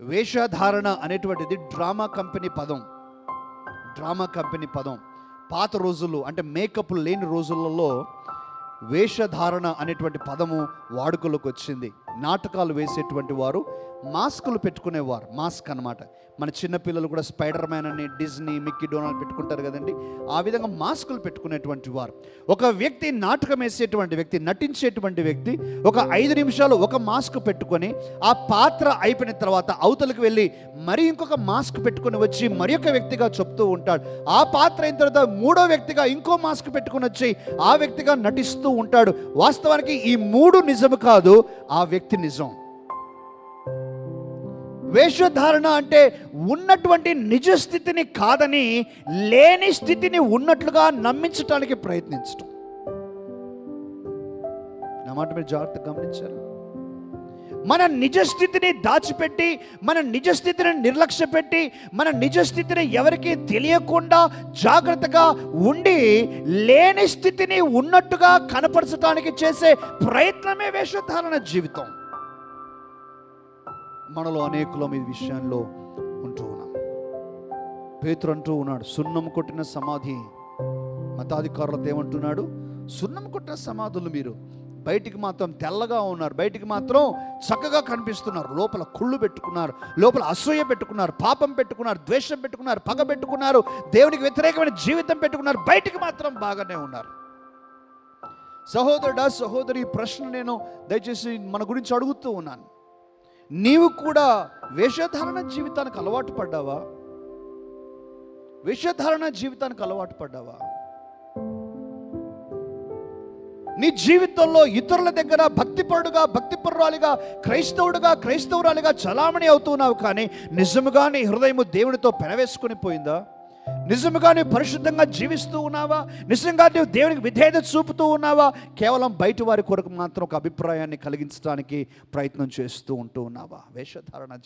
వేషధారణ అనేటువంటిది drama company పదం. డ్రామా కంపెనీ పదం. పాత రోజుల్లో అంటే మేకప్ లేని రోజులలో వేషధారణ అనేటువంటి పదము వాడుకలోకి వచ్చింది. నాటకాలు వేసేటువంటి వారు మాస్కులు పెట్టుకునేవారు. మాస్క్ అన్నమాట. మన చిన్నపిల్లలు కూడా స్పైడర్ మ్యాన్ అని డిజ్నీ మిక్కీ డోనాల్డ్ పెట్టుకుంటారు కదండి. ఆ విధంగా మాస్కులు పెట్టుకునేటువంటి వారు. ఒక వ్యక్తి నాటకం వేసేటువంటి వ్యక్తి నటించేటువంటి వ్యక్తి ఒక ఐదు నిమిషాలు ఒక మాస్క్ పెట్టుకొని ఆ పాత్ర అయిపోయిన తర్వాత అవతలకు వెళ్ళి మరి ఇంకొక మాస్క్ పెట్టుకొని వచ్చి మరి ఒక వ్యక్తిగా చెప్తూ ఉంటాడు. ఆ పాత్ర అయిన తర్వాత మూడో వ్యక్తిగా ఇంకో మాస్క్ పెట్టుకుని వచ్చి ఆ వ్యక్తిగా నటిస్తూ ఉంటాడు. వాస్తవానికి ఈ మూడు నిజము కాదు ఆ వ్యక్తి నిజం వేషధారణ అంటే ఉన్నటువంటి నిజ స్థితిని కాదని లేని స్థితిని ఉన్నట్లుగా నమ్మించటానికి ప్రయత్నించటం. నా మాట మీరు జాగ్రత్త గమనించారు మన నిజ స్థితిని దాచిపెట్టి మన నిజ స్థితిని నిర్లక్ష్య పెట్టి మన నిజ స్థితిని ఎవరికి తెలియకుండా జాగ్రత్తగా ఉండి లేని స్థితిని ఉన్నట్టుగా కనపరచడానికి చేసే ప్రయత్నమే వేషధారణ జీవితం. మనలో అనేకులం ఈ విషయంలో ఉంటూ ఉన్నాం. పేతురు అంటూ ఉన్నాడు సున్నం కొట్టిన సమాధి. మతాధికారులతో ఏమంటున్నాడు? సున్నం కొట్టిన సమాధులు మీరు బయటికి మాత్రం తెల్లగా ఉన్నారు. బయటికి మాత్రం చక్కగా కనిపిస్తున్నారు. లోపల కుళ్ళు పెట్టుకున్నారు. లోపల అసూయ పెట్టుకున్నారు. పాపం పెట్టుకున్నారు. ద్వేషం పెట్టుకున్నారు. పగ పెట్టుకున్నారు. దేవునికి వ్యతిరేకమైన జీవితం పెట్టుకున్నారు. బయటికి మాత్రం బాగానే ఉన్నారు. సహోదరుడా సహోదరి ప్రశ్న నేను దయచేసి మన గురించి అడుగుతూ ఉన్నాను. నీవు కూడా వేషధారణ జీవితానికి అలవాటు పడ్డావా? వేషధారణ జీవితానికి అలవాటు పడ్డావా? నీ జీవితంలో ఇతరుల దగ్గర భక్తిపరుడుగా భక్తిపరురాలిగా క్రైస్తవుడుగా క్రైస్తవురాలిగా చలామణి అవుతున్నావు కానీ నిజముగా నీ హృదయము దేవునితో పెనవేసుకుని పోయిందా? నిజముగా నీవు పరిశుద్ధంగా జీవిస్తూ ఉన్నావా? నిజంగా నీవు దేవునికి విధేయత చూపుతూ ఉన్నావా? కేవలం బయట వారి కొరకు మాత్రం ఒక అభిప్రాయాన్ని కలిగించడానికి ప్రయత్నం చేస్తూ ఉంటూ ఉన్నావా? వేషధారణ